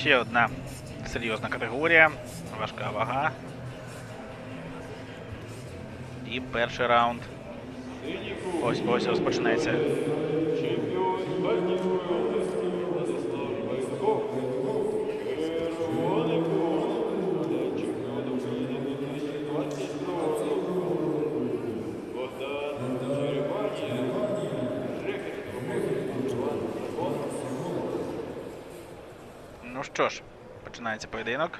Ще одна серйозна категорія, важка вага. І перший раунд. Ось ось розпочнеться. Що ж, починається поєдинок.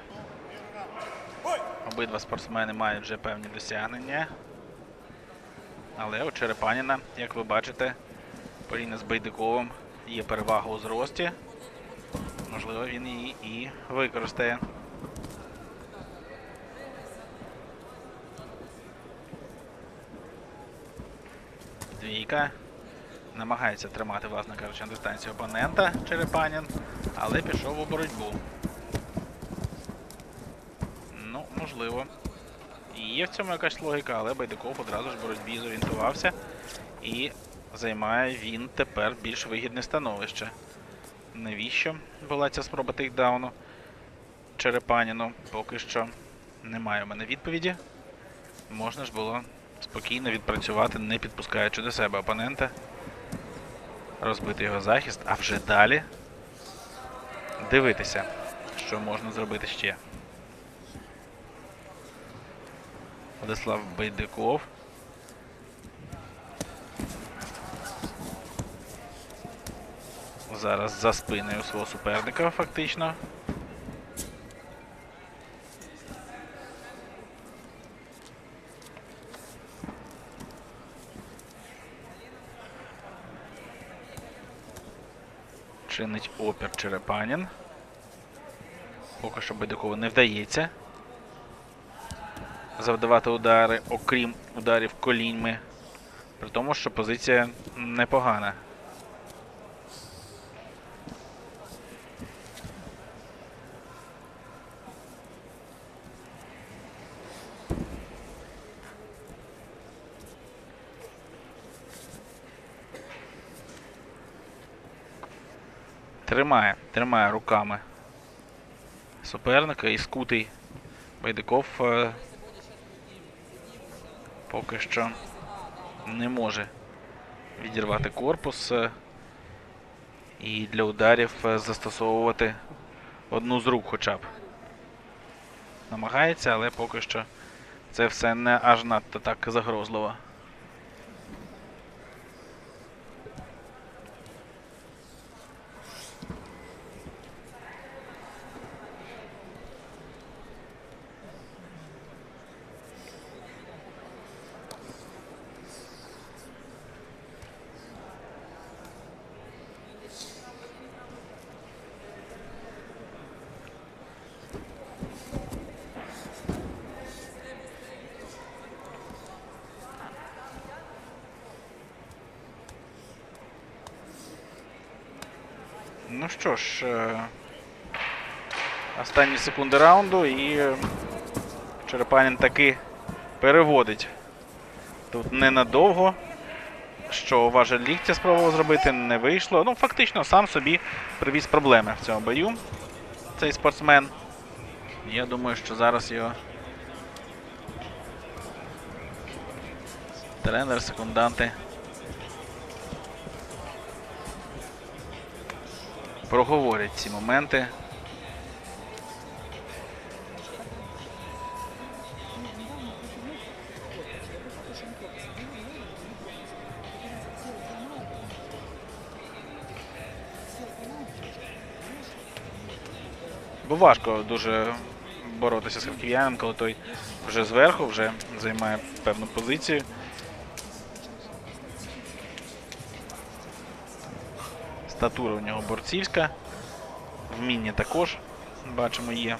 Обидва спортсмени мають вже певні досягнення. Але у Черепаніна, як ви бачите, порівняно з Байдиковим є перевага у зрості. Можливо, він її і використає. Двійка. Намагається тримати, власне кажучи, на дистанції опонента Черепанін, але пішов у боротьбу. Ну, можливо. Є в цьому якась логіка, але Байдаков одразу ж в боротьбі зорієнтувався. І займає він тепер більш вигідне становище. Навіщо була ця спроба тейкдауну Черепаніну? Поки що немає у мене відповіді. Можна ж було спокійно відпрацювати, не підпускаючи до себе опонента. Розбити його захист, а вже далі дивитися, що можна зробити ще. Владислав Байдиков. Зараз за спиною свого суперника фактично. Чинить опір Черепанін. Поки що Байдикову не вдається завдавати удари, окрім ударів коліньми. При тому, що позиція непогана. Тримає, тримає руками суперника і скутий Байдиков е, поки що не може відірвати корпус е, і для ударів е, застосовувати одну з рук хоча б. Намагається, але поки що це все не аж надто так загрозливо. Ну що ж, е, останні секунди раунду і е, Черепанін таки переводить. Тут ненадовго. Що важель ліктя спробував зробити, не вийшло. Ну, фактично, сам собі привіз проблеми в цьому бою. Цей спортсмен. Я думаю, що зараз його тренер, секунданти проговорять ці моменти. Бо важко дуже боротися з харків'яном, коли той вже зверху, вже займає певну позицію. Статура у нього борцівська. Вміння також, бачимо, є.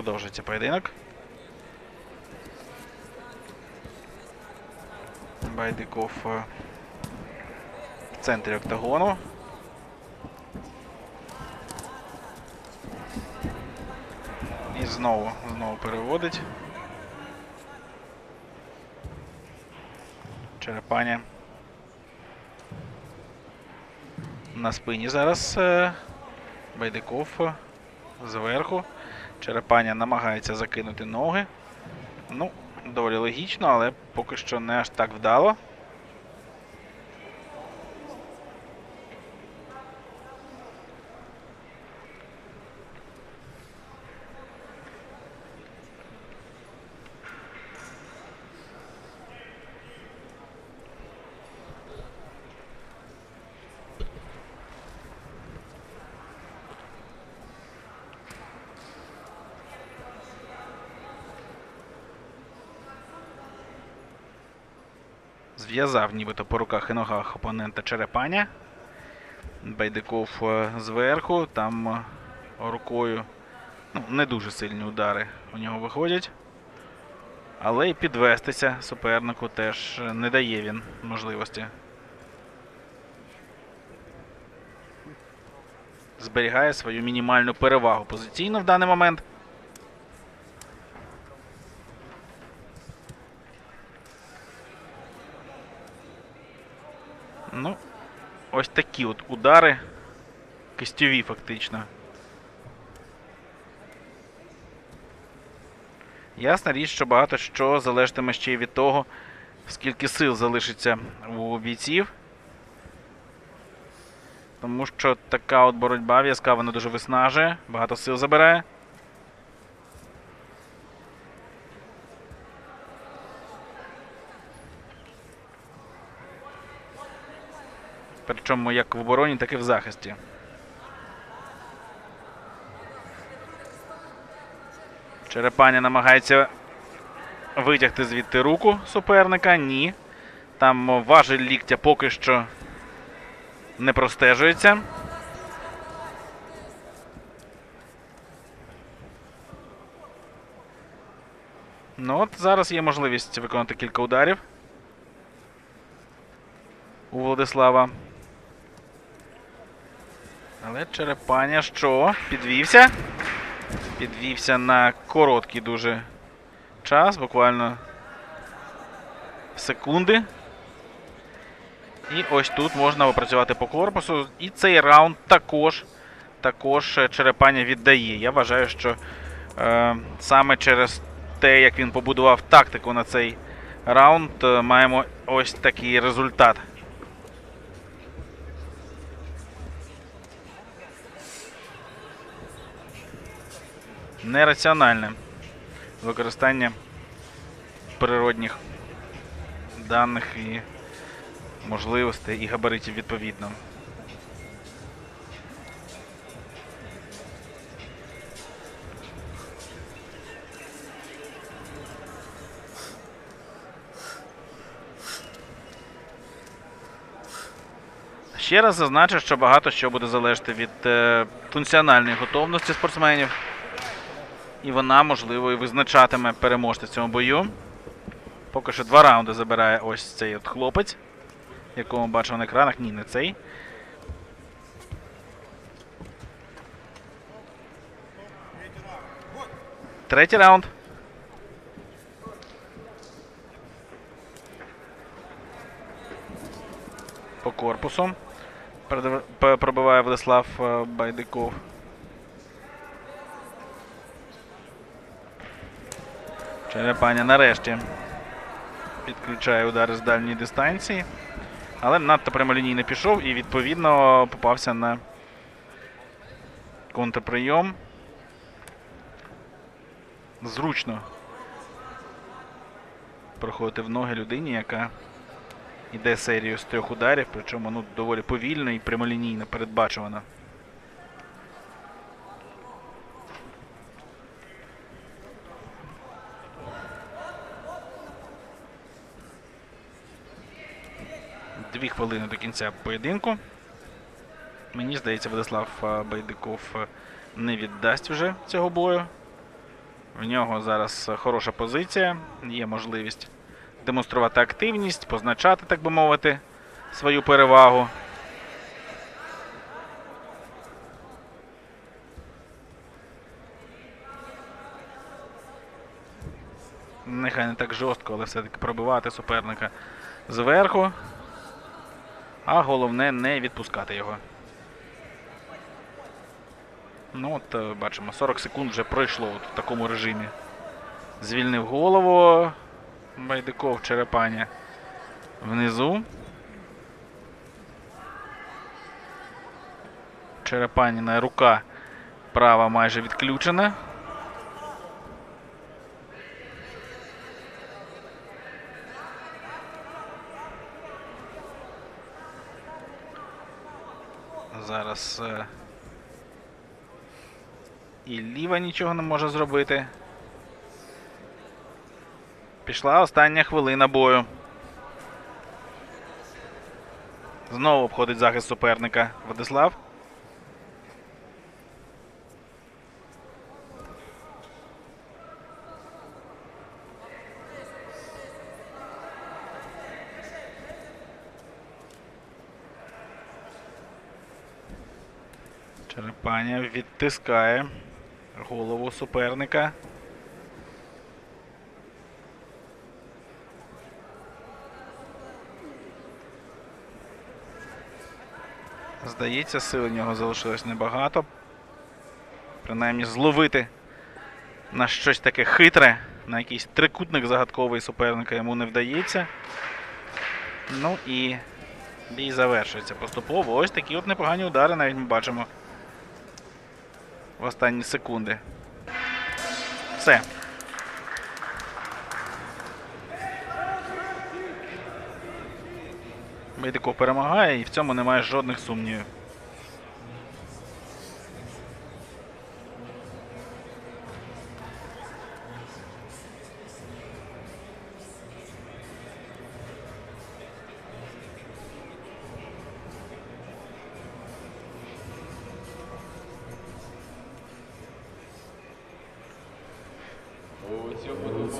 Продовжується поєдинок. Байдиков е, в центрі октагону. І знову, знову переводить. Черепаня. На спині зараз е, Байдиков е, зверху. Черепаня намагається закинути ноги. Ну, доволі логічно, але поки що не аж так вдало. Зв'язав нібито по руках і ногах опонента Черепаня. Байдиков е, зверху, там е, рукою ну, не дуже сильні удари у нього виходять. Але і підвестися супернику теж не дає він можливості. Зберігає свою мінімальну перевагу позиційно в даний момент. Ну, ось такі от удари. Кистьові фактично. Ясна річ, що багато що залежатиме ще й від того, скільки сил залишиться у бійців. Тому що така от боротьба в'язка вона дуже виснажує, багато сил забирає. Причому як в обороні, так і в захисті. Черепаня намагається витягти звідти руку суперника. Ні. Там важель ліктя поки що не простежується. Ну от зараз є можливість виконати кілька ударів у Владислава. Але Черепаня що? Підвівся? Підвівся на короткий дуже час, буквально секунди. І ось тут можна опрацювати по корпусу. І цей раунд також, також е, Черепаня віддає. Я вважаю, що е, саме через те, як він побудував тактику на цей раунд, е, маємо ось такий результат. Нераціональне використання природних даних і можливостей і габаритів відповідно. Ще раз зазначу, що багато що буде залежати від е, функціональної готовності спортсменів. І вона, можливо, і визначатиме переможця в цьому бою. Поки що два раунди забирає ось цей от хлопець, якого ми бачимо на екранах. Ні, не цей. Третій раунд. По корпусу. Пробиває Владислав е, Байдиков. Черепаня нарешті підключає удари з дальньої дистанції. Але надто прямолінійно пішов і відповідно попався на контрприйом. Зручно проходити в ноги людині, яка йде серію з трьох ударів, причому ну, доволі повільно і прямолінійно передбачувано. Дві хвилини до кінця поєдинку. Мені здається, Владислав Байдиков не віддасть вже цього бою. В нього зараз хороша позиція, є можливість демонструвати активність, позначати, так би мовити, свою перевагу. Нехай не так жорстко, але все-таки пробивати суперника зверху. А головне не відпускати його. Ну от е, бачимо, 40 секунд вже пройшло от в такому режимі. Звільнив голову. Байдиков Черепаня внизу. Черепаніна рука права майже відключена. Зараз е, і ліва нічого не може зробити. Пішла остання хвилина бою. Знову обходить захист суперника Владислав. Черепаня відтискає голову суперника. Здається, сил у нього залишилось небагато. Принаймні зловити на щось таке хитре, на якийсь трикутник загадковий суперника йому не вдається. Ну і бій завершується поступово. Ось такі от непогані удари навіть ми бачимо в останні секунди. Все. Байдиков перемагає і в цьому немає жодних сумнівів. Що буде?